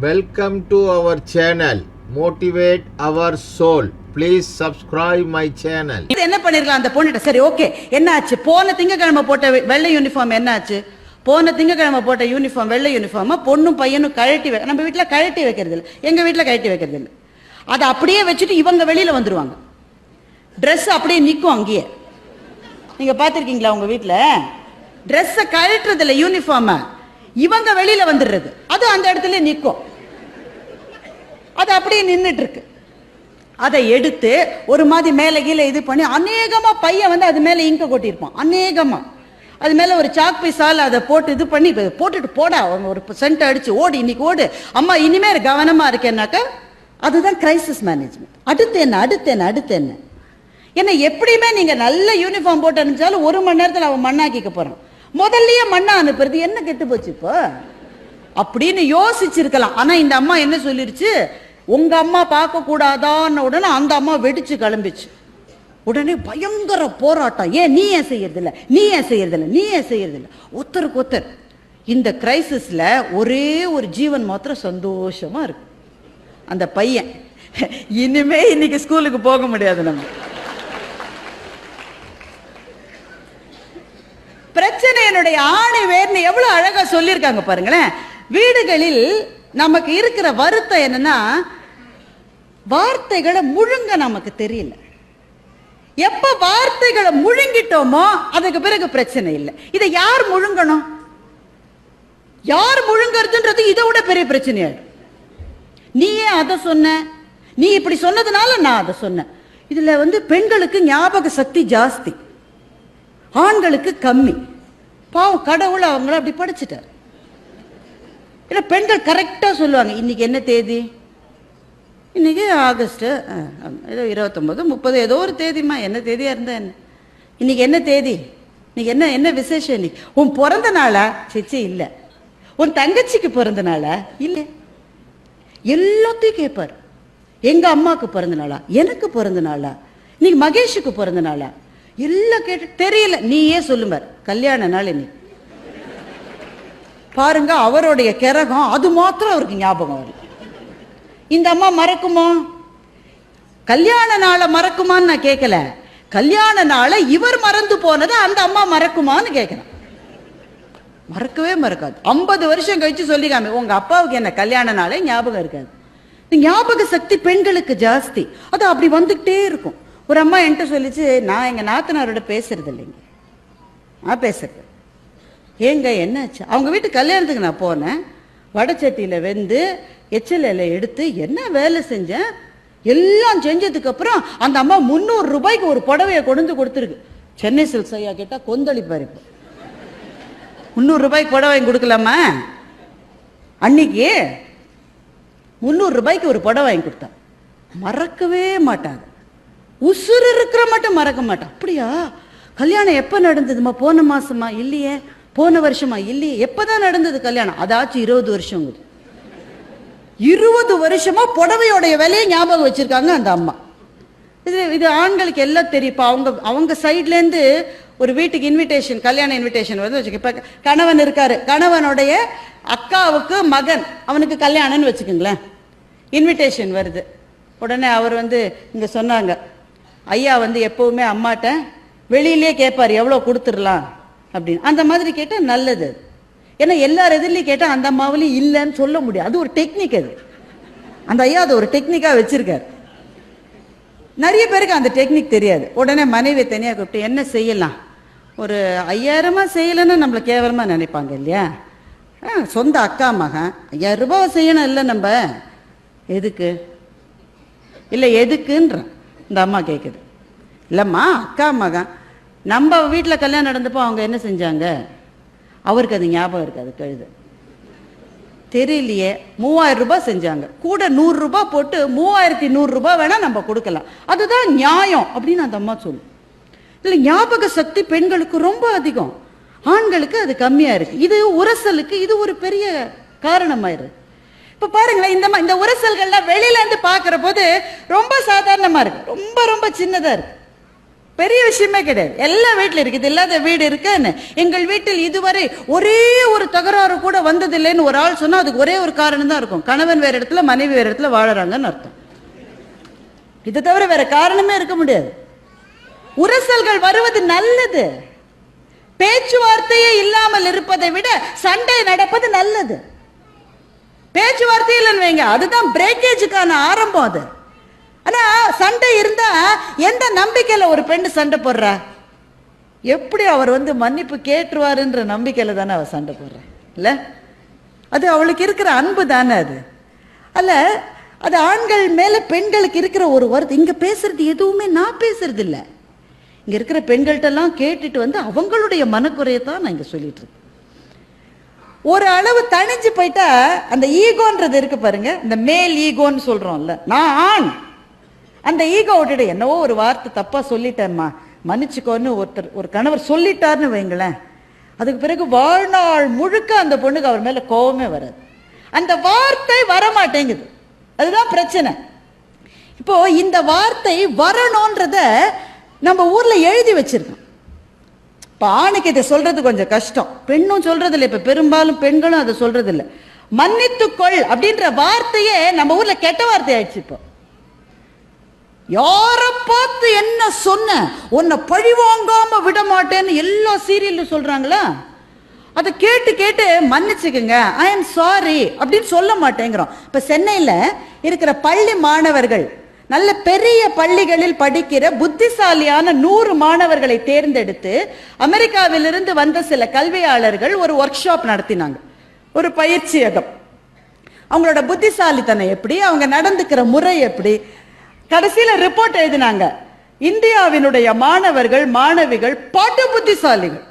Welcome to our channel motivate our soul please subscribe my channel இது என்ன பண்ணிருக்கலாம்? அந்த பொண்ணுகிட்ட சரி ஓகே என்னாச்சு? போன திங்கக்கிழமை போட்ட வெ- வெள்ளை யூனிஃபார்ம் என்னாச்சு? போன திங்கக்கிழமை போட்ட யூனிஃபார்ம் வெள்ளை யூனிஃபார்மை பொண்ணும் பையனும் கழட்டி வை நம்ம வீட்டில் கழட்டி வைக்கிறது இல்லை எங்கள் வீட்டில் கழட்டி வைக்கிறது இல்லை அதை அப்படியே வச்சுட்டு இவங்க வெளியில் வந்துடுவாங்க ட்ரெஸ் அப்படியே நிற்கும் அங்கேயே. நீங்கள் பார்த்துருக்கீங்களா உங்கள் வீட்டில் ட்ரெஸ்ஸை கழட்டுறது இல்லை யூனிஃபார்மை இவங்க வெளியில் வந்துடுறது. அது அந்த இடத்துல நிற்கும் அது அப்படியே நின்றுட்டுருக்கு அதை எடுத்து ஒரு மாதிரி மேலே கீழே இது பண்ணி அநேகமாக பையன் வந்து அது மேலே இங்க கொட்டியிருப்பான். அநேகமாக அது மேலே ஒரு சாக் பீஸால் அதை போட்டு இது பண்ணி போட்டுட்டு போடா ஒரு சென்ட் அடிச்சு ஓடு இன்னைக்கு ஓடு. அம்மா இனிமேல் கவனமாக இருக்கேன்னாக்கா அதுதான் கிரைசிஸ் மேனேஜ்மெண்ட் அடுத்து என்ன அடுத்து என்ன அடுத்து என்ன? ஏன்னா எப்படியுமே நீங்கள் நல்ல யூனிஃபார்ம் போட்டு அனுப்பிச்சாலும் ஒரு மணி நேரத்தில் அவன் மண்ணாக்கிக்க போகிறான் முதல்லயே மண்ணா அனுப்புறது என்ன கெட்டு போச்சு இப்போ? அப்படின்னு யோசிச்சிருக்கலாம். ஆனால் இந்த அம்மா என்ன சொல்லிருச்சு? உங்க அம்மா பார்க்க கூடாதான்னு உடனே அந்த அம்மா வெடிச்சு கிளம்பிச்சு. உடனே பயங்கர போராட்டம். ஏன் நீ ஏன் செய்யறதில்ல? நீ ஏன் செய்யறதில்ல? நீ ஏன் செய்யறதில்ல? ஒருத்தருக்கு ஒருத்தர். இந்த கிரைசிஸ்ல ஒரே ஒரு ஜீவன் மாத்திரம் சந்தோஷமா இருக்கு. அந்த பையன். இனிமே இன்னைக்கு ஸ்கூலுக்கு போக முடியாது நம்ம. பிரச்சனையினுடைய ஆணை வேர்னு எவ்வளவு அழகா சொல்லியிருக்காங்க பாருங்களேன். வீடுகளில் நமக்கு இருக்கிற வருத்தம் என்னன்னா வார்த்தைகளை முழுங்க நமக்கு தெரியல. எப்ப வார்த்தைகளை முழுங்கிட்டோமோ அதுக்கு பிறகு பிரச்சனை இல்லை. இதை யார் முழுங்கணும்? யார் முழுங்கறதுன்றது இதை விட பெரிய பிரச்சனையாயிடும் நீ ஏன் அதை சொன்ன? நீ இப்படி சொன்னதுனால நான் அதை சொன்னேன் இதுல வந்து பெண்களுக்கு ஞாபக சக்தி ஜாஸ்தி. ஆண்களுக்கு கம்மி. பாவம் கடவுள் அவங்கள அப்படி படிச்சுட்டார். இல்ல பெண்கள் கரெக்டா சொல்லுவாங்க இன்னைக்கு என்ன தேதி? இன்னைக்கு ஆகஸ்ட்டு ஏதோ இருபத்தொம்போது முப்பது ஏதோ ஒரு தேதிமா என்ன தேதியா இருந்தால் என்ன? இன்னைக்கு என்ன தேதி? இன்னைக்கு என்ன என்ன விசேஷம் இன்னைக்கு? உன் பிறந்த நாளா? சிச்சி இல்லை. உன் தங்கச்சிக்கு பிறந்த நாளா? இல்லை. எல்லாத்தையும் கேட்பார் எங்க அம்மாவுக்கு பிறந்த நாளா? எனக்கு பிறந்த நாளா? இன்னைக்கு மகேஷுக்கு பிறந்த நாளா? எல்லாம் கேட்டு தெரியல. நீயே சொல்லுமார் கல்யாண நாள் இன்னைக்கு. பாருங்க அவருடைய கிரகம் அது மாத்திரம் அவருக்கு ஞாபகம் வரும் இந்த அம்மா மறக்குமோ? கல்யாண நாளை மறக்குமான்னு நான் கேட்கல கல்யாண நாளை இவர் மறந்து போனதை அந்த அம்மா மறக்குமான்னு கேட்கிறேன் மறக்கவே மறக்காது. ஐம்பது வருஷம் கழிச்சு சொல்லிக்காம உங்க அப்பாவுக்கு என்ன கல்யாண நாளே ஞாபகம் இருக்காது. ஞாபக சக்தி பெண்களுக்கு ஜாஸ்தி. அது அப்படி வந்துகிட்டே இருக்கும். ஒரு அம்மா என்கிட்ட சொல்லிச்சு நான் எங்க நாத்தனாரோட பேசுறது இல்லைங்க. நான் பேசுறது. ஏங்க என்னாச்சு? அவங்க வீட்டு கல்யாணத்துக்கு நான் போனேன். வடச்சட்டியில வெந்து எச்சல் எடுத்து என்ன வேலை செஞ்சேன் எல்லாம் செஞ்சதுக்கு அப்புறம் அந்த அம்மா முந்நூறு ரூபாய்க்கு ஒரு புடவைய கொண்டு கொடுத்துருக்கு. சென்னை சில்க்ஸ் ஐயா கேட்டால் கொந்தளிப்பார் இப்போ. முந்நூறு ரூபாய்க்கு புடவை வாங்கி கொடுக்கலாமா? அன்னைக்கு முந்நூறு ரூபாய்க்கு ஒரு புடவை வாங்கி கொடுத்தான் மறக்கவே மாட்டாங்க உசுறு இருக்கிற மட்டும் மறக்க மாட்டான் அப்படியா? கல்யாணம் எப்போ நடந்ததுமா? போன மாசமா? இல்லையே. போன வருஷமா? இல்லையே. எப்பதான் நடந்தது கல்யாணம்? அதாச்சும் இருபது வருஷம் இருபது வருஷமா புடவையோடைய விலையை ஞாபகம் வச்சிருக்காங்க அந்த அம்மா. இது இது ஆண்களுக்கு எல்லாம் தெரியும். அவங்க அவங்க சைட்லேருந்து ஒரு வீட்டுக்கு இன்விடேஷன் கல்யாண இன்விடேஷன் வந்து வச்சுக்க இப்போ கணவன் இருக்காரு. கணவனுடைய அக்காவுக்கு மகன். அவனுக்கு கல்யாணம்னு வச்சுக்கோங்களேன். இன்விடேஷன் வருது. உடனே அவர் வந்து இங்கே சொன்னாங்க ஐயா வந்து எப்பவுமே அம்மாட்ட வெளியிலே கேட்பார் எவ்வளோ கொடுத்துடலாம்? அப்படின்னு. அந்த மாதிரி கேட்டால் நல்லது. ஏன்னா எல்லார் எதிர்லையும் கேட்டால் அந்த அம்மாவிலையும் இல்லைன்னு சொல்ல முடியாது. அது ஒரு டெக்னிக் அது. அந்த ஐயா அது ஒரு டெக்னிக்காக வச்சிருக்காரு. நிறைய பேருக்கு அந்த டெக்னிக் தெரியாது. உடனே மனைவி தனியாக கூப்பிட்டு என்ன செய்யலாம்? ஒரு ஐயாயிரமாக செய்யலைன்னா நம்மளை கேவலமாக நினைப்பாங்க இல்லையா? ஆ, சொந்த அக்கா மகன். ஐயாயிரம் ரூபாய் செய்யணும் இல்லை நம்ம? எதுக்கு? இல்லை எதுக்குன்ற. இந்த அம்மா கேட்குது இல்லைம்மா அக்கா மகன். நம்ம வீட்டில் கல்யாணம் நடந்தப்போ அவங்க என்ன செஞ்சாங்க? அவருக்கு அது ஞாபகம் இருக்காது கழுது. தெரியலையே மூவாயிரம் ரூபாய் செஞ்சாங்க. கூட நூறு ரூபாய் போட்டு மூவாயிரத்தி நூறு ரூபாய் வேணா நம்ம கொடுக்கலாம். அதுதான் நியாயம் அப்படின்னு அந்த அம்மா சொல்லும் இல்ல ஞாபக சக்தி பெண்களுக்கு ரொம்ப அதிகம். ஆண்களுக்கு அது கம்மியா இருக்கு. இது உரசலுக்கு இது ஒரு பெரிய காரணமாயிருது இப்ப பாருங்களேன் இந்த மா- இந்த உரசல்கள்லாம் வெளியில இருந்து பாக்குற போது ரொம்ப சாதாரணமா இருக்கு. ரொம்ப ரொம்ப சின்னதா இருக்கு. பெரிய விஷயமே கிடையாது. எல்லா வீட்டில் இருக்குது இல்லாத வீடு இருக்குன்னு. எங்கள் வீட்டில் இதுவரை ஒரே ஒரு தகராறு கூட வந்ததில்லைன்னு ஒரு ஆள் சொன்னால் அதுக்கு ஒரே ஒரு காரணம் தான் இருக்கும். கணவன் வேறு இடத்துல மனைவி வேறு இடத்துல வாழறாங்கன்னு அர்த்தம். இதை தவிர வேற காரணமே இருக்க முடியாது. உரசல்கள் வருவது நல்லது. பேச்சுவார்த்தையே இல்லாமல் இருப்பதை விட சண்டை நடப்பது நல்லது. பேச்சுவார்த்தை இல்லைன்னு வைங்க அதுதான் பிரேக்கேஜுக்கான ஆரம்பம் அது. ஆனா சண்டை இருந்தா எந்த நம்பிக்கையில ஒரு பெண் சண்டை போடுறா? எப்படி அவர் வந்து மன்னிப்பு கேட்டுருவாருன்ற நம்பிக்கையில தானே அவர் சண்டை போடுறா? இல்ல? அது அவளுக்கு இருக்கிற அன்பு தானே அது. அல்ல அது ஆண்கள் மேல பெண்களுக்கு இருக்கிற ஒரு வருத்தம். இங்க பேசுறது எதுவுமே நான் பேசுறது இல்ல இங்க இருக்கிற பெண்கள்ட்ட எல்லாம் கேட்டுட்டு வந்து அவங்களுடைய மனக்குறையை தான் நான் இங்க சொல்லிட்டு இருக்கேன். ஒரு அளவு தணிஞ்சு போயிட்டா அந்த ஈகோன்றது இருக்கு பாருங்க இந்த மேல் ஈகோன்னு சொல்றோம்ல. நான் ஆண். அந்த ஈகோ விட்டுட்டு என்னவோ ஒரு வார்த்தை தப்பாக சொல்லிட்டேம்மா மன்னிச்சுக்கோன்னு ஒருத்தர் ஒரு கணவர் சொல்லிட்டார்னு வைங்களேன். அதுக்கு பிறகு வாழ்நாள் முழுக்க அந்த பொண்ணுக்கு அவர் மேலே கோபமே வராது. அந்த வார்த்தை வர மாட்டேங்குது அதுதான் பிரச்சனை. இப்போ இந்த வார்த்தை வரணுன்றத நம்ம ஊரில் எழுதி வச்சிருக்கோம். இப்போ ஆணுக்கு இதை சொல்றது கொஞ்சம் கஷ்டம். பெண்ணும் சொல்றது இல்லை இப்போ பெரும்பாலும் பெண்களும் அதை சொல்றது இல்லை மன்னித்துக்கொள் அப்படின்ற வார்த்தையே நம்ம ஊரில் கெட்ட வார்த்தை ஆயிடுச்சு இப்போ. யாரை பார்த்து என்ன சொன்ன? உன்னை பழி வாங்காம விட மாட்டேன்னு எல்லா சீரியலும் சொல்றாங்களா? அதை கேட்டு கேட்டு மன்னிச்சுக்குங்க. ஐ எம் சாரி அப்படின்னு சொல்ல மாட்டேங்கிறோம். இப்ப சென்னையில இருக்கிற பள்ளி மாணவர்கள் நல்ல பெரிய பள்ளிகளில் படிக்கிற புத்திசாலியான நூறு மாணவர்களை தேர்ந்தெடுத்து அமெரிக்காவிலிருந்து வந்த சில கல்வியாளர்கள் ஒரு ஒர்க் ஷாப் நடத்தினாங்க. ஒரு பயிற்சியகம். அவங்களோட புத்திசாலித்தனம் எப்படி? அவங்க நடந்துக்கிற முறை எப்படி? கடைசியில ரிப்போர்ட் எழுதினாங்க. இந்தியாவினுடைய மாணவர்கள் மாணவிகள் படு புத்திசாலிகள்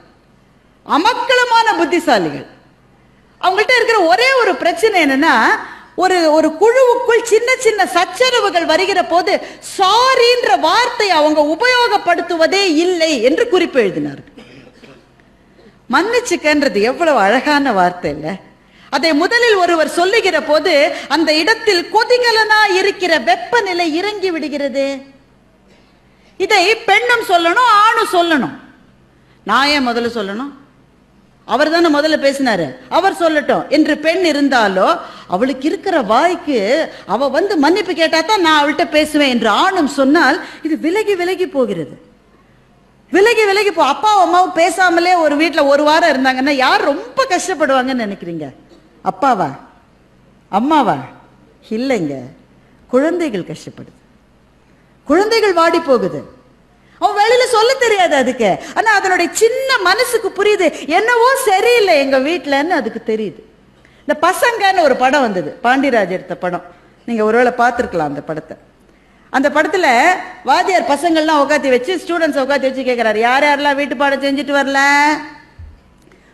அமக்களமான புத்திசாலிகள். அவங்கள்ட்ட இருக்கிற ஒரே ஒரு பிரச்சனை என்னன்னா ஒரு ஒரு குழுவுக்குள் சின்ன சின்ன சச்சரவுகள் வருகிற போது சாரின்ற வார்த்தை அவங்க உபயோகப்படுத்துவதே இல்லை என்று குறிப்பு எழுதினார்கள். மன்னிச்சுக்கன்றது எவ்வளவு அழகான வார்த்தை இல்லை. அதை முதலில் ஒருவர் சொல்லுகிற போது அந்த இடத்தில் கொதிகலனா இருக்கிற வெப்பநிலை இறங்கி விடுகிறது. இதை பெண்ணும் சொல்லணும் ஆணும் சொல்லணும். நான் ஏன் முதல்ல சொல்லணும்? அவர் தானே முதல்ல பேசினாரு. அவர் சொல்லட்டும். என்று பெண் இருந்தாலோ அவளுக்கு இருக்கிற வாய்க்கு அவ வந்து மன்னிப்பு கேட்டா தான் நான் அவள்கிட்ட பேசுவேன் என்று ஆணும் சொன்னால் இது விலகி விலகி போகிறது. விலகி விலகி போ. அப்பா அம்மாவும் பேசாமலே ஒரு வீட்டில் ஒரு வாரம் இருந்தாங்கன்னா யார் ரொம்ப கஷ்டப்படுவாங்கன்னு நினைக்கிறீங்க? அப்பாவா? அம்மாவா? இல்லைங்க. குழந்தைகள் கஷ்டப்படுது. குழந்தைகள் வாடி போகுது. அவன் வெளியில சொல்ல தெரியாது அதுக்கு. ஆனா அதனுடைய சின்ன மனசுக்கு புரியுது. என்னவோ சரியில்லை எங்க வீட்டுலன்னு அதுக்கு தெரியுது. இந்த பசங்கன்னு ஒரு படம் வந்தது. பாண்டியராஜ் எடுத்த படம். நீங்க ஒருவேளை பார்த்துருக்கலாம் அந்த படத்தை. அந்த படத்துல வாத்தியார் பசங்கள்லாம் உட்காத்தி வச்சு ஸ்டூடெண்ட்ஸ் உட்காத்தி வச்சு கேட்கிறாரு யார் யாரெல்லாம் வீட்டு பாடம் செஞ்சுட்டு வரல?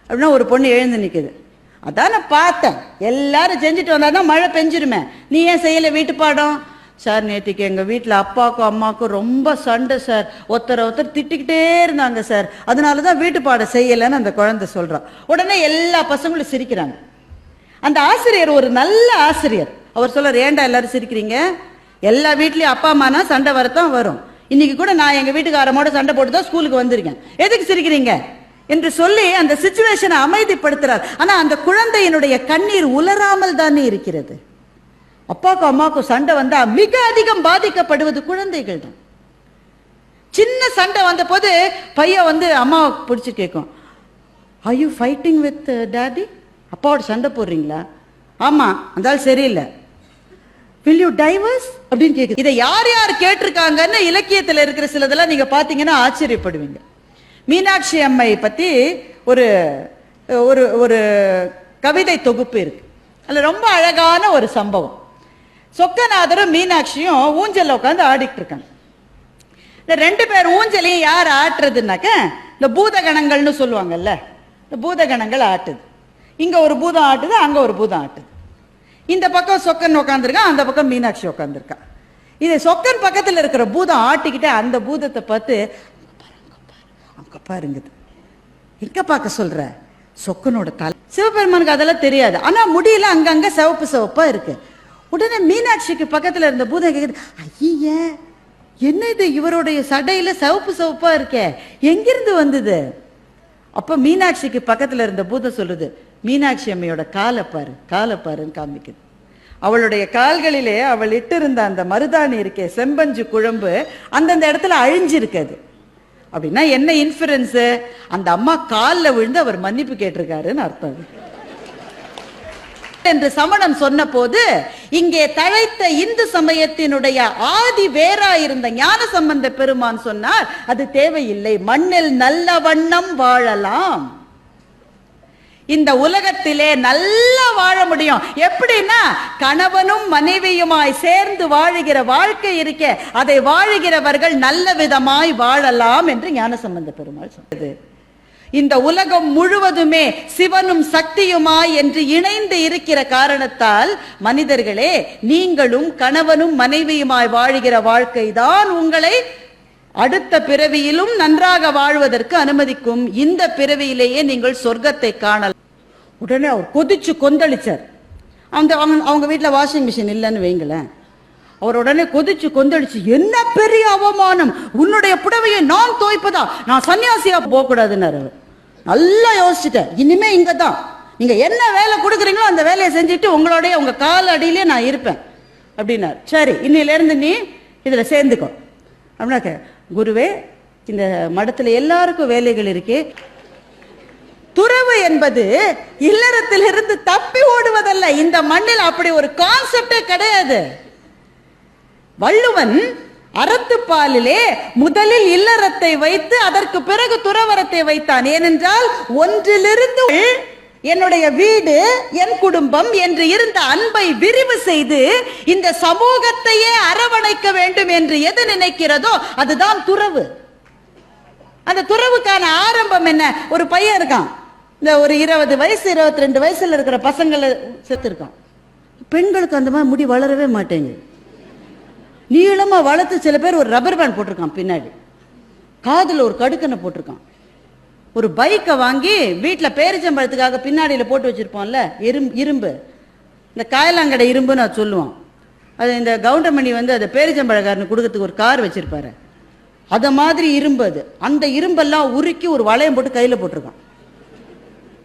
அப்படின்னா ஒரு பொண்ணு எழுந்து நிற்குது அதான் நான் பார்த்தேன். எல்லாரும் செஞ்சுட்டு வந்தாதான் மழை பெஞ்சிருமே. நீ ஏன் செய்யலை வீட்டு பாடம்? சார் நேற்றுக்கு எங்கள் வீட்டில் அப்பாவுக்கும் அம்மாவுக்கும் ரொம்ப சண்டை சார். ஒருத்தரை ஒருத்தர் திட்டிக்கிட்டே இருந்தாங்க சார். அதனால தான் வீட்டு பாடம் செய்யலைன்னு அந்த குழந்தை சொல்கிறான் உடனே எல்லா பசங்களும் சிரிக்கிறாங்க. அந்த ஆசிரியர் ஒரு நல்ல ஆசிரியர். அவர் சொல்ல ஏண்டா எல்லாரும் சிரிக்கிறீங்க? எல்லா வீட்லேயும் அப்பா அம்மானா சண்டை வரத்தான் வரும். இன்னைக்கு கூட நான் எங்கள் வீட்டுக்காரமோட சண்டை போட்டு தான் ஸ்கூலுக்கு வந்திருக்கேன். எதுக்கு சிரிக்கிறீங்க? என்று சொல்லி அந்த சுச்சுவேஷனை அமைதிப்படுத்துறார். ஆனா அந்த குழந்தையினுடைய கண்ணீர் உலராமல் தானே இருக்கிறது. அப்பாவுக்கும் அம்மாவுக்கும் சண்டை வந்தா மிக அதிகம் பாதிக்கப்படுவது குழந்தைகள் தான். சின்ன சண்டை வந்த போது பையன் வந்து அம்மாவை பிடிச்சி கேட்கும். I you fighting with daddy அப்பாவோட சண்டை போடுறீங்களா? ஆமா அந்தாலும் சரியில்லை. வில் யூ டைவர்ஸ் அப்படின்னு கேட்குது இதை யார் யார் கேட்டிருக்காங்கன்னு இலக்கியத்தில் இருக்கிற சிலதெல்லாம் நீங்க பாத்தீங்கன்னா ஆச்சரியப்படுவீங்க. மீனாட்சி அம்மை பற்றி ஒரு ஒரு ஒரு கவிதை தொகுப்பு இருக்கு. அதில் ரொம்ப அழகான ஒரு சம்பவம். சொக்கநாதரும் மீனாட்சியும் ஊஞ்சலில் உட்காந்து ஆடிக்கிட்டு இருக்காங்க. இந்த ரெண்டு பேர் ஊஞ்சலையும் யார் ஆட்டுறதுனாக்க இந்த பூதகணங்கள்னு சொல்லுவாங்கல்ல இந்த பூதகணங்கள் ஆட்டுது. இங்கே ஒரு பூதம் ஆட்டுது அங்கே ஒரு பூதம் ஆட்டுது. இந்த பக்கம் சொக்கன் உட்காந்துருக்கான் அந்த பக்கம் மீனாட்சி உட்காந்துருக்கான் இது சொக்கன் பக்கத்தில் இருக்கிற பூதம் ஆட்டிக்கிட்டே அந்த பூதத்தை பார்த்து சொக்கப்பா பாருங்குது எங்க பார்க்க சொல்ற? சொக்கனோட தலை. சிவபெருமானுக்கு அதெல்லாம் தெரியாது. ஆனா முடியல அங்கங்க சிவப்பு சிவப்பா இருக்கு. உடனே மீனாட்சிக்கு பக்கத்துல இருந்த பூதம் கேக்குது ஐய என்ன இது? இவருடைய சடையில சிவப்பு சிவப்பா இருக்கே. எங்கிருந்து வந்தது? அப்ப மீனாட்சிக்கு பக்கத்துல இருந்த பூதம் சொல்லுது மீனாட்சி அம்மையோட காலை பாரு காலை பாருன்னு காமிக்குது. அவளுடைய கால்களிலே அவள் இட்டிருந்த அந்த மருதாணி இருக்கே செம்பஞ்சு குழம்பு அந்தந்த இடத்துல அழிஞ்சிருக்குது அப்படின்னா என்ன இன்ஃபரன்ஸ் அந்த அம்மா காலில் விழுந்து அவர் மன்னிப்பு கேட்டிருக்காருன்னு அர்த்தம். என்று சமணன் சொன்னபோது இங்கே தழைத்த இந்து சமயத்தினுடைய ஆதி வேரா இருந்த ஞான சம்பந்த பெருமான் சொன்னார் அது தேவையில்லை. மண்ணில் நல்ல வண்ணம் வாழலாம். இந்த உலகத்திலே நல்லா வாழ முடியும். எப்படின்னா கணவனும் மனைவியுமாய் சேர்ந்து வாழுகிற வாழ்க்கை இருக்க அதை வாழுகிறவர்கள் நல்ல விதமாய் வாழலாம் என்று ஞானசம்பந்த பெருமாள் சொன்னது இந்த உலகம் முழுவதுமே சிவனும் சக்தியுமாய் என்று இணைந்து இருக்கிற காரணத்தால் மனிதர்களே நீங்களும் கணவனும் மனைவியுமாய் வாழுகிற வாழ்க்கை தான் உங்களை அடுத்த பிறவியிலும் நன்றாக வாழ்வதற்கு அனுமதிக்கும் இந்த பிறவியிலேயே நீங்கள் சொர்க்கத்தை காணலாம். உடனே அவர் கொதிச்சு கொந்தளிச்சார். அந்த அவங்க அவங்க வீட்டில் வாஷிங் மிஷின் இல்லைன்னு வைங்களேன். அவர் உடனே கொதிச்சு கொந்தளிச்சு என்ன பெரிய அவமானம்! உன்னுடைய புடவையை நான் தோய்ப்பதா நான் சன்னியாசியா போகக்கூடாதுன்னாரு அவர். நல்லா யோசிச்சுட்டேன் இனிமே இங்க தான் நீங்க என்ன வேலை கொடுக்குறீங்களோ அந்த வேலையை செஞ்சுட்டு உங்களோடய உங்க கால் அடியிலே நான் இருப்பேன். அப்படின்னாரு. சரி இன்னிலேருந்து நீ இதுல சேர்ந்துக்கோ. அப்படின்னாக்க குருவே இந்த மடத்துல எல்லாருக்கும் வேலைகள் இருக்கு. துறவு என்பது இல்லறத்திலிருந்து தப்பி ஓடுவதல்ல. இந்த மண்ணில் அப்படி ஒரு கான்செப்டே கிடையாது. வள்ளுவன் அறத்துப்பாலிலே முதலில் இல்லறத்தை வைத்து அதற்கு பிறகு துறவரத்தை வைத்தான். ஏனென்றால் ஒன்றிலிருந்து என்னுடைய வீடு என் குடும்பம் என்று இருந்த அன்பை விரிவு செய்து இந்த சமூகத்தையே அரவணைக்க வேண்டும் என்று எது நினைக்கிறதோ அதுதான் துறவு. அந்த துறவுக்கான ஆரம்பம் என்ன? ஒரு பையன் இருக்கான். இந்த ஒரு இருபது வயசு இருபத்தி ரெண்டு வயசுல இருக்கிற பசங்களை செத்துருக்கான். பெண்களுக்கு அந்த மாதிரி முடி வளரவே மாட்டேங்குது நீளமா வளர்த்து சில பேர் ஒரு ரப்பர் பேண்ட் போட்டிருக்கான் பின்னாடி. காதுல ஒரு கடுக்கனை போட்டிருக்கான். ஒரு பைக்கை வாங்கி வீட்டில் பேரிச்சம்பழத்துக்காக பின்னாடியில் போட்டு வச்சுருப்போம்ல இரும்பு இரும்பு. இந்த காயலாங்கடை இரும்புன்னு நான் சொல்லுவோம் அது இந்த கவுண்டமணி வந்து அதை பேரிச்சம்பழக்காரனு கொடுக்கறதுக்கு ஒரு கார் வச்சுருப்பாரு. அதை மாதிரி இரும்பு அது. அந்த இரும்பெல்லாம் உருக்கி ஒரு வளையம் போட்டு கையில் போட்டிருக்கான்.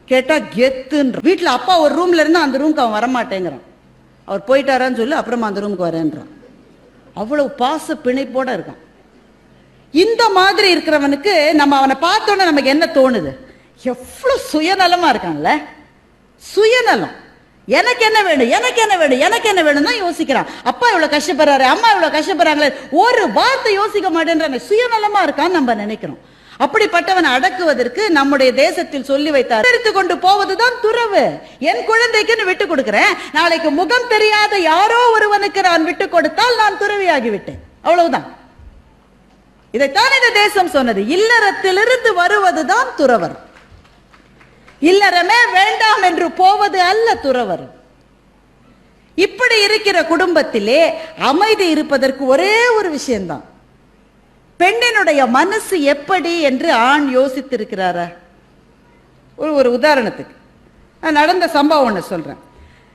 கேட்டால் கெத்துன்ற. வீட்டில் அப்பா ஒரு ரூமில் இருந்தால் அந்த ரூமுக்கு அவன் வரமாட்டேங்கிறான். அவர் போயிட்டாரான்னு சொல்லி அப்புறமா அந்த ரூமுக்கு வரேன்றான். அவ்வளோ பாச பிணைப்போட இருக்கான். இந்த மாதிரி இருக்கிறவனுக்கு நம்ம அவனை பார்த்தோன்னே நமக்கு என்ன தோணுது? எவ்வளோ சுயநலமாக இருக்கான்ல? சுயநலம். எனக்கு என்ன வேணும்? எனக்கு என்ன வேணும்? எனக்கு என்ன வேணும் தான் யோசிக்கிறான். அப்பா இவ்வளோ கஷ்டப்படுறாரு அம்மா இவ்வளோ கஷ்டப்படுறாங்களே ஒரு வார்த்தை யோசிக்க மாட்டேன்றாங்க சுயநலமாக இருக்கான்னு நம்ம நினைக்கிறோம். அப்படிப்பட்டவனை அடக்குவதற்கு நம்முடைய தேசத்தில் சொல்லி வைத்தார். எடுத்து கொண்டு போவதுதான் துறவு. என் குழந்தைக்குன்னு விட்டு கொடுக்கிறேன். நாளைக்கு முகம் தெரியாத யாரோ ஒருவனுக்கு நான் விட்டு கொடுத்தால் நான் துறவியாகிவிட்டேன். அவ்வளவுதான். இதைத்தான் இந்த தேசம் சொன்னது. இல்லறத்திலிருந்து வருவதுதான் துறவர். இல்லறமே வேண்டாம் என்று போவது அல்ல துறவர். இப்படி இருக்கிற குடும்பத்திலே அமைதி இருப்பதற்கு ஒரே ஒரு விஷயம்தான். பெண்ணினுடைய மனசு எப்படி என்று ஆண் யோசித்திருக்கிறாரா? ஒரு ஒரு உதாரணத்துக்கு. நான் நடந்த சம்பவம் ஒன்று சொல்கிறேன்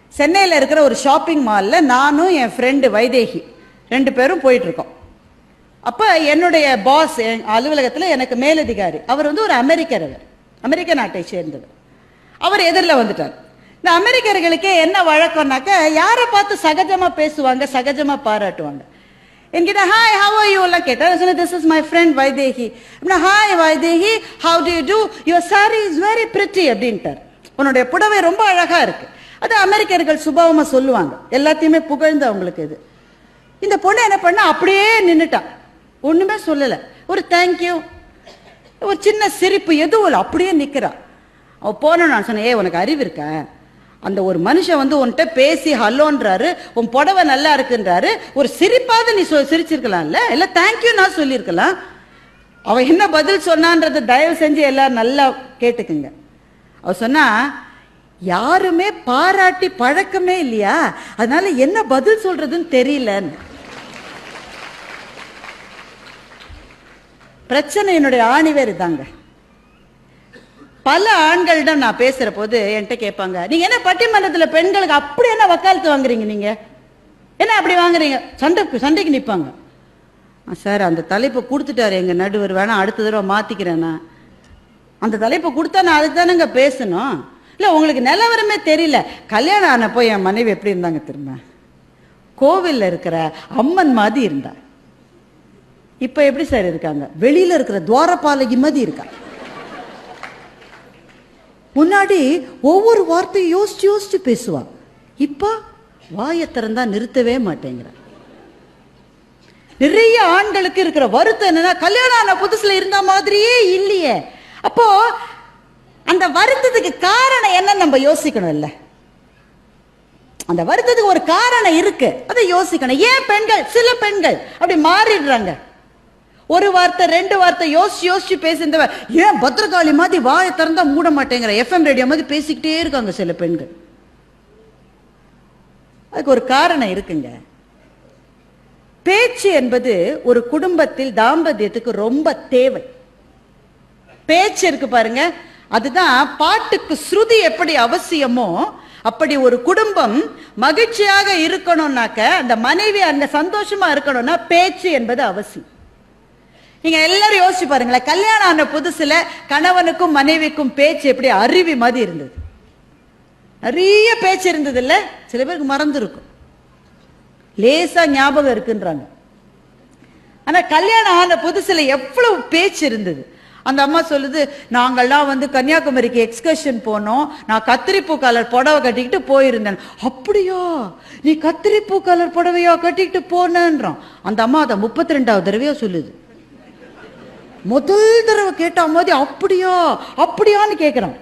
சென்னையில் இருக்கிற ஒரு ஷாப்பிங் மாலில் நானும் என் ஃப்ரெண்டு வைதேகி ரெண்டு பேரும் போயிட்டுருக்கோம் அப்போ என்னுடைய பாஸ் என் அலுவலகத்தில் எனக்கு மேலதிகாரி. அவர் வந்து ஒரு அமெரிக்கர் அவர். அமெரிக்க நாட்டை சேர்ந்தவர். அவர் எதிரில் வந்துட்டார். இந்த அமெரிக்கர்களுக்கே என்ன வழக்கம்னாக்க யாரை பார்த்து சகஜமாக பேசுவாங்க சகஜமாக பாராட்டுவாங்க. என்கிட்ட ஹாய் ஹவ் ஆர் யூ எல்லாம் கேட்டார் சொன்ன this is my friend Vaidehi அப்படின்னா hi Vaidehi how do you do your sari is very pretty அப்படின்ட்டார். உன்னுடைய புடவை ரொம்ப அழகாக இருக்கு. அது அமெரிக்கர்கள் சுபாவமாக சொல்லுவாங்க. எல்லாத்தையுமே புகழ்ந்து அவங்களுக்கு இது. இந்த பொண்ணு என்ன பண்ணால் அப்படியே நின்றுட்டான் ஒண்ணுமே சொல்லல. ஒரு தேங்க்யூ ஒரு சின்ன சிரிப்பு எதுவும் இல்லை அப்படியே நிக்கிறா. அவள் போன நான் சொன்னேன் ஏ உனக்கு அறிவு இருக்கா? அந்த ஒரு மனுஷன் வந்து உன்கிட்ட பேசி ஹலோன்றாரு உன் புடவை நல்லா இருக்குன்றாரு. ஒரு சிரிப்பாவது நீ சொ- சிரிச்சிருக்கலாம்ல? இல்ல தேங்க்யூ நான் சொல்லியிருக்கலாம். அவ என்ன பதில் சொன்னான்றதை தயவு செஞ்சு எல்லாரும் நல்லா கேட்டுக்குங்க. அவ சொன்னா யாருமே பாராட்டி பழக்கமே இல்லையா? அதனால என்ன பதில் சொல்றதுன்னு தெரியலன்னு. பிரச்சனை என்னுடைய ஆணிவேர் இதாங்க பல ஆண்களிடம் நான் பேசுகிற போது என்கிட்ட கேட்பாங்க நீங்கள் என்ன பட்டிமன்றத்தில் பெண்களுக்கு அப்படி என்ன வக்காலத்து வாங்குறீங்க நீங்கள் என்ன அப்படி வாங்குறீங்க? சண்டை சண்டைக்கு நிற்பாங்க சார் அந்த தலைப்பை கொடுத்துட்டாரு எங்கள் நடுவர். வேணா அடுத்த தடவை மாத்திக்கிறேன்னா அந்த தலைப்பை கொடுத்தா நான் அதுக்கு தானேங்க பேசணும்? இல்லை உங்களுக்கு நிலவரமே தெரியல. கல்யாணம் ஆனப்போ என் மனைவி எப்படி இருந்தாங்க திரும்ப கோவிலில் இருக்கிற அம்மன் மாதிரி இருந்தாள் இப்ப எப்படி சார் இருக்காங்க? வெளியில இருக்கிற துவாரபாலகி மாதிரி இருக்கா? முன்னாடி ஒவ்வொரு வார்த்தையும் யோசிச்சு யோசிச்சு பேசுவா. இப்ப வாயை திறந்தா நிறுத்தவே மாட்டேங்கிற. நிறைய ஆண்களுக்கு இருக்கிற வருத்தம் என்னன்னா கல்யாணம் ஆன புதுசுல இருந்த மாதிரியே இல்லையே. அப்போ அந்த வருத்தத்துக்கு காரணம் என்ன நம்ம யோசிக்கணும் இல்ல? அந்த வருத்தத்துக்கு ஒரு காரணம் இருக்கு. அதை யோசிக்கணும். ஏன் பெண்கள்? சில பெண்கள் அப்படி மாறிடுறாங்க. ஒரு வார்த்தை ரெண்டு வார்த்தை யோசிச்சு யோசிச்சு பேசுந்தவ ஏன் பத்திரகாளி மாதிரி வாயை திறந்தா மூட மாட்டேங்கிற? எஃப்எம் ரேடியோ மாதிரி பேசிக்கிட்டே இருக்காங்க சில பெண்கள். அதுக்கு ஒரு காரணம் இருக்குங்க. பேச்சு என்பது ஒரு குடும்பத்தில் தாம்பத்தியத்துக்கு ரொம்ப தேவை. பேச்சு இருக்கு பாருங்க. அதுதான் பாட்டுக்கு ஸ்ருதி எப்படி அவசியமோ அப்படி ஒரு குடும்பம் மகிழ்ச்சியாக இருக்கணும்னாக்க அந்த மனைவி அங்க சந்தோஷமா இருக்கணும்னா பேச்சு என்பது அவசியம். நீங்க எல்லாரும் யோசிச்சு பாருங்களேன் கல்யாணம் ஆன புதுசுல கணவனுக்கும் மனைவிக்கும் பேச்சு எப்படி அருவி மாதிரி இருந்தது. நிறைய பேச்சு இருந்தது இல்ல சில பேருக்கு மறந்துருக்கும். லேசா ஞாபகம் இருக்குன்றாங்க. ஆனா கல்யாணம் ஆன புதுசுல எவ்வளவு பேச்சு இருந்தது. அந்த அம்மா சொல்லுது நாங்கள்லாம் வந்து கன்னியாகுமரிக்கு எக்ஸ்கர்ஷன் போனோம். நான் கத்திரிப்பூ கலர் புடவை கட்டிக்கிட்டு போயிருந்தேன். அப்படியா? நீ கத்திரிப்பூ கலர் புடவையா கட்டிக்கிட்டு போனேன்றான். அந்த அம்மா அதை முப்பத்தி ரெண்டாவது தடவையோ சொல்லுது. முதல் தடவை கேட்ட மாதிரி அப்படியா? அப்படியான்னு கேட்குறான்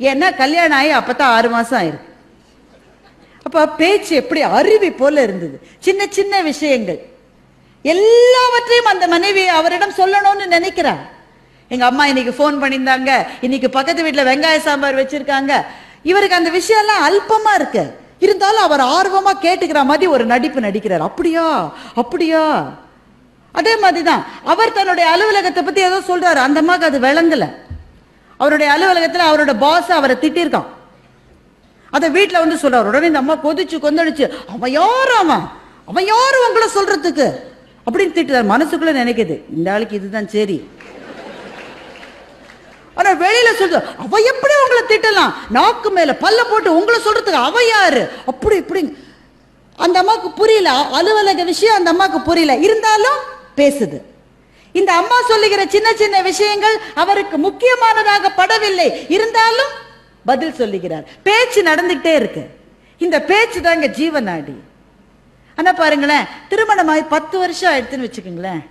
ஏன்னா கல்யாணம் ஆகி அப்போ தான் ஆறு மாதம் ஆயிருக்கு. அப்போ பேச்சு எப்படி அருவி போல இருந்தது. சின்ன சின்ன விஷயங்கள். எல்லாவற்றையும் அந்த மனைவி அவரிடம் சொல்லணும்னு நினைக்கிறார் எங்கள் அம்மா இன்னைக்கு ஃபோன் பண்ணியிருந்தாங்க. இன்னைக்கு பக்கத்து வீட்டில் வெங்காய சாம்பார் வச்சுருக்காங்க. இவருக்கு அந்த விஷயம்லாம் அல்பமாக இருக்கு. இருந்தாலும் அவர் ஆர்வமாக கேட்டுக்கிற மாதிரி ஒரு நடிப்பு நடிக்கிறார். அப்படியா? அப்படியா? அதே மாதிரி தான் அவர் தன்னுடைய அலுவலகத்தை பத்தி ஏதோ சொல்றாரு. அந்த அம்மாவுக்கு அது விளங்கல. அவருடைய அலுவலகத்தில் அவரோட பாஸ் அவரை திட்டிருக்கான். அதை வீட்டில் வந்து சொல்றாரு. உடனே இந்த அம்மா கொதிச்சு கொந்தடிச்சு அவன் யார் அவன்? அவன் யார் உங்களை சொல்றதுக்கு? அப்படின்னு திட்டுறாரு. மனசுக்குள்ள நினைக்குது. இந்த ஆளுக்கு இதுதான் சரி. ஆனா வெளியில சொல்ற அவ எப்படி உங்களை திட்டலாம்? நாக்கு மேல பல்ல போட்டு உங்களை சொல்றதுக்கு அவ யாரு? அப்படி இப்படி அந்த அம்மாவுக்கு புரியல. அலுவலக விஷயம் அந்த அம்மாவுக்கு புரியல. இருந்தாலும் பேசுது. இந்த அம்மா சொல்லுகிற சின்ன சின்ன விஷயங்கள் அவருக்கு முக்கியமானதாக படவில்லை. இருந்தாலும் பதில் சொல்லுகிறார். பேச்சு நடந்துகிட்டே இருக்கு. இந்த பேச்சு தாங்க ஜீவநாடி. ஆனா பாருங்களேன் திருமணமாகி பத்து வருஷம் ஆயிடுச்சுன்னு வச்சுக்கோங்களேன்.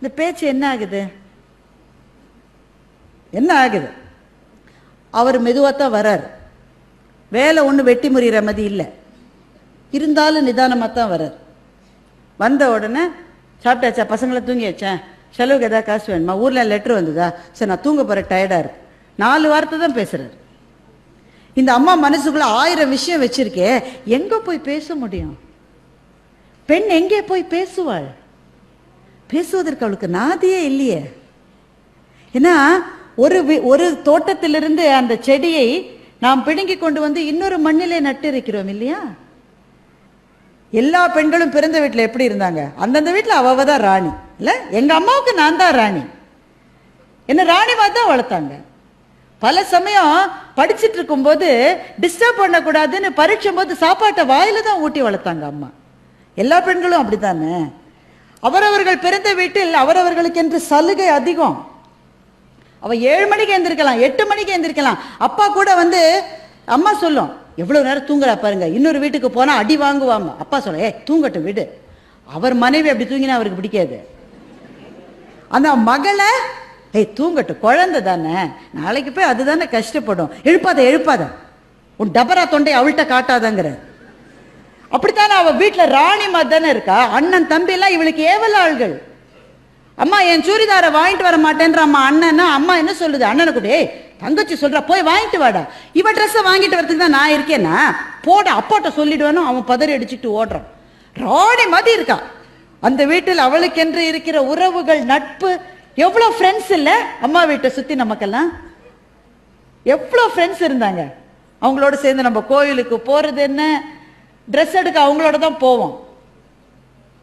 இந்த பேச்சு என்ன ஆகுது? என்ன ஆகுது? அவர் மெதுவாத்தான் வர்றார் வேலை ஒண்ணு வெட்டி முறிகிற மாதிரி இல்லை. இருந்தாலும் நிதானமாக தான் வர்றார் வந்த உடனே சாப்பிட்டாச்சா? பசங்களை தூங்கியாச்சேன் செலவுக்கு எதாவது காசு வேணுமா? ஊரில் லெட்ரு வந்ததா? சரி நான் தூங்க போகிற டயர்டாக இருக்கு. நாலு வார்த்தை தான் பேசுகிறாரு இந்த அம்மா மனசுக்குள்ள ஆயிரம் விஷயம் வச்சிருக்கே எங்கே போய் பேச முடியும்? பெண் எங்கே போய் பேசுவாள்? பேசுவதற்கு அவளுக்கு நாதியே இல்லையே. ஏன்னா ஒரு ஒரு தோட்டத்திலிருந்து அந்த செடியை நாம் பிடுங்கி கொண்டு வந்து இன்னொரு மண்ணிலே நட்டு இருக்கிறோம் இல்லையா? எல்லா பெண்களும் பிறந்த வீட்டில் எப்படி இருந்தாங்க? அந்தந்த வீட்டில் அவ தான் ராணி. இல்லை? எங்கள் அம்மாவுக்கு நான் தான் ராணி. என்ன ராணி மாதிரி தான் வளர்த்தாங்க. பல சமயம் படிச்சுட்டு இருக்கும்போது டிஸ்டர்ப் பண்ணக்கூடாதுன்னு பரீட்சை போது சாப்பாட்டை வாயில தான் ஊட்டி வளர்த்தாங்க அம்மா. எல்லா பெண்களும் அப்படித்தானே? அவரவர்கள் பிறந்த வீட்டில் அவரவர்களுக்கென்று சலுகை அதிகம். அவள் ஏழு மணிக்கு எழுந்திருக்கலாம் எட்டு மணிக்கு எழுந்திருக்கலாம் அப்பா கூட வந்து அம்மா சொல்லும் எவ்வளவு நேரம் தூங்குறா பாருங்க. இன்னொரு வீட்டுக்கு போனா அடி வாங்குவாங்க அப்பா சொல்ல ஏ தூங்கட்டும் வீடு. அவர் மனைவி அப்படி தூங்கினா அவருக்கு பிடிக்காது. அந்த மகளை ஏய் தூங்கட்டும் குழந்தை தானே. நாளைக்கு போய் அதுதானே கஷ்டப்படும். எழுப்பாத எழுப்பாத. உன் டபரா தொண்டை அவள்கிட்ட காட்டாதங்கிற. அப்படித்தானே அவ வீட்டுல ராணி மாதிரி தானே இருக்கா. அண்ணன் தம்பி எல்லாம் இவளுக்கு ஏவல் ஆள்கள். அம்மா என் சூரிதாரை வாங்கிட்டு வர மாட்டேன்றாம்மா அண்ணன்னா அம்மா என்ன சொல்லுது? அண்ணனை கூட தங்கச்சி சொல்றா போய் வாங்கிட்டு வாடா. இவ ட்ரெஸ்ஸை வாங்கிட்டு வரதுக்கு தான் நான் இருக்கேன்னா போட அப்பாட்ட சொல்லிடுவேனோ அவன் பதறி அடிச்சுட்டு ஓடுறான். ராடி மாதிரி இருக்கா? அந்த வீட்டில் அவளுக்கென்று இருக்கிற உறவுகள் நட்பு எவ்வளோ ஃப்ரெண்ட்ஸ் இல்லை? அம்மா வீட்டை சுற்றி நமக்கெல்லாம் எவ்வளோ ஃப்ரெண்ட்ஸ் இருந்தாங்க? அவங்களோட சேர்ந்து நம்ம கோயிலுக்கு போகிறது என்ன? ட்ரெஸ் எடுக்க அவங்களோட தான் போவோம்.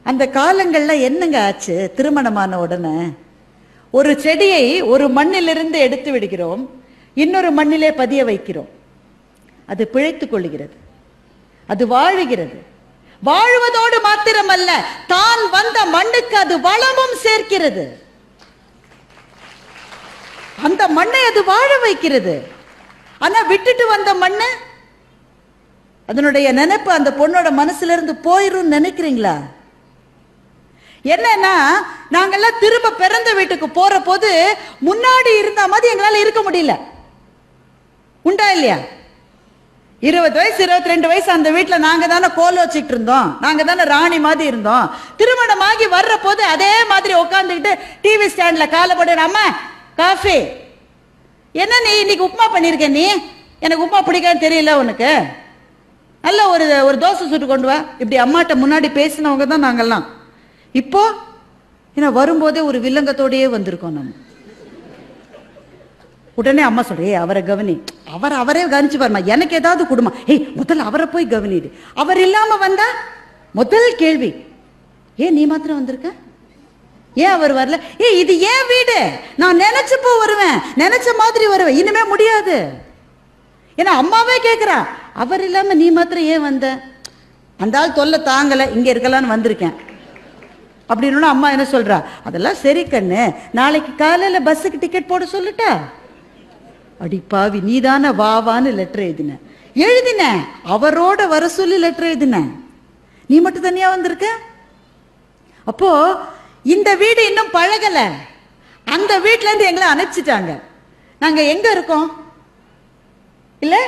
அந்த காலங்கள்ல என்னங்க ஆச்சு திருமணமான உடனே? ஒரு செடியை ஒரு மண்ணிலிருந்து எடுத்து விடுகிறோம் இன்னொரு மண்ணிலே பதிய வைக்கிறோம். அது பிழைத்துக் கொள்ளுகிறது அது வாழுகிறது. வாழுவதோடு மாத்திரமல்ல தான் வந்த மண்ணுக்கு அது வளமும் சேர்க்கிறது. அந்த மண்ணை அது வாழ வைக்கிறது. ஆனா விட்டுட்டு வந்த மண்ணு அதனுடைய நினைப்பு அந்த பொண்ணோட மனசுல இருந்து போயிரும் நினைக்கிறீங்களா? என்னன்னா நாங்கெல்லாம் திரும்ப பிறந்த வீட்டுக்கு போற போது முன்னாடி இருந்த மாதிரி எங்களால இருக்க முடியல. உண்டா இல்லையா? இருபது வயசு இருபத்தி ரெண்டு வயசு அந்த வீட்டில் நாங்க தானே கோல வச்சுட்டு இருந்தோம். நாங்க தானே ராணி மாதிரி இருந்தோம். திருமணமாகி வர்ற போது அதே மாதிரி உட்காந்துக்கிட்டு டிவி ஸ்டாண்ட்ல காலை போட்டு அம்மா காஃபி. என்ன நீ இன்னைக்கு உப்புமா பண்ணிருக்க நீ? எனக்கு உப்புமா பிடிக்காதுன்னு தெரியல உனக்கு. நல்ல ஒரு ஒரு தோசை சுட்டு கொண்டு வா. இப்படி அம்மாட்ட முன்னாடி பேசினவங்க தான் நாங்கள்லாம் இப்போ ஏன்னா வரும்போதே ஒரு வில்லங்கத்தோடயே வந்திருக்கோம் நம்ம. உடனே அம்மா சொல்றே அவரை கவனி. அவர் அவரே கவனிச்சு பாருமா எனக்கு ஏதாவது கொடுமா. ஏய் முதல்ல அவரை போய் கவனிடு. அவர் இல்லாம வந்தா? முதல் கேள்வி ஏன் நீ மாத்திரம் வந்திருக்க? ஏன் அவர் வரல? ஏய் இது ஏன் வீடு. நான் நினைச்சப்போ வருவேன். நினைச்ச மாதிரி வருவேன். இனிமே முடியாது. ஏன்னா அம்மாவே கேக்குறா அவர் இல்லாம நீ மாத்திரம் ஏன் வந்த? அந்த ஆள் தொல்லை தாங்கல. இங்க இருக்கலாம்னு வந்திருக்கேன். அப்படின்னு அம்மா என்ன சொல்றா? அதெல்லாம் சரி கண்ணு. நாளைக்கு காலையில பஸ்ஸுக்கு டிக்கெட் போட சொல்லுட்டா? அடிப்பாவி நீ தானே வா லெட்டர் எழுதின. எழுதின. அவரோட வர சொல்லி லெட்டர் எழுதின. நீ மட்டும் தனியா வந்திருக்க? அப்போ இந்த வீடு இன்னும் பழகல. அந்த வீட்ல இருந்து எங்களை அனுப்பிச்சிட்டாங்க. நாங்க எங்க இருக்கோம்? இல்ல?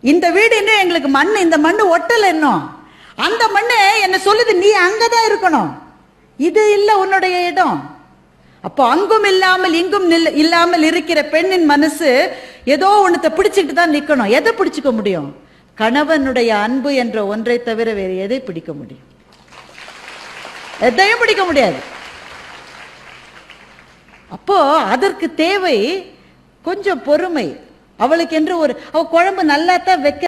இந்த வீடு இன்னும் எங்களுக்கு மண் இந்த மண் ஒட்டல இன்னும். அந்த மண்ணு என்ன சொல்லுது நீ அங்கதான் இருக்கணும். இது இல்ல உன்னுடைய இடம். அப்போ அங்கும் இல்லாமல் இங்கும் இல்லாமல் இருக்கிற பெண்ணின் மனசு ஏதோ ஒன்னத்தை பிடிச்சிட்டு தான் நிக்கணும். எதை பிடிச்சிக்க முடியும்? கணவனுடைய அன்பு என்ற ஒன்றை தவிர வேறு எதை பிடிக்க முடியும்? எதையும் பிடிக்க முடியாது. அப்போ அதற்கு தேவை கொஞ்சம் பொறுமை. அவளுக்கு என்று ஒரு அவ குழம்பு நல்லா தான் வைக்க